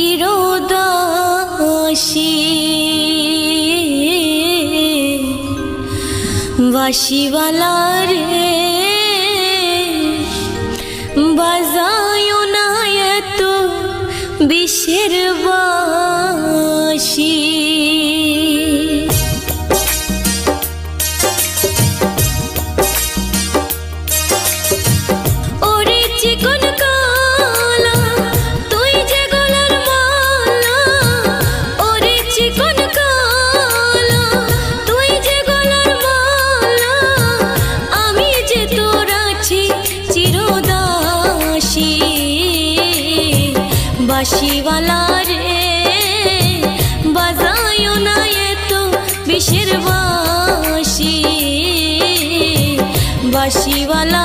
চিরদাসী বাসিওয়ালা রে বাজায় না এত বিশ্বের বাসী বাঁশিওয়ালা রে বাজায় না এত বিষের বাঁশি বাঁশিওয়ালা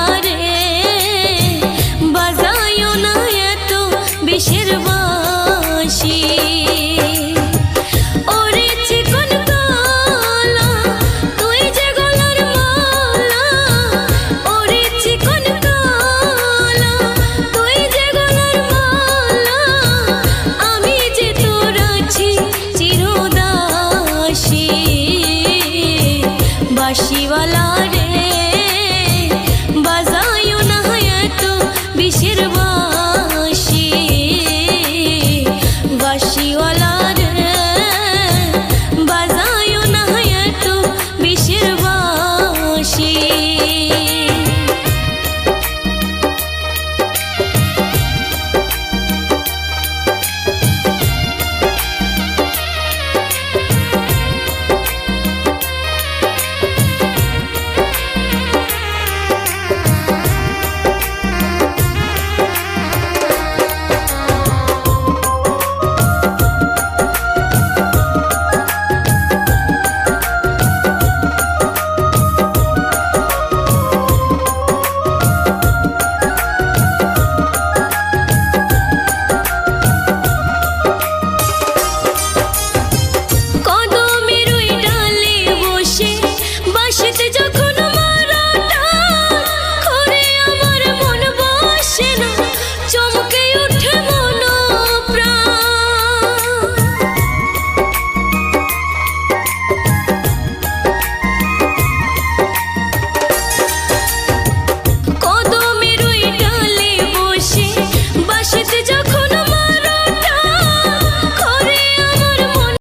काशीवाला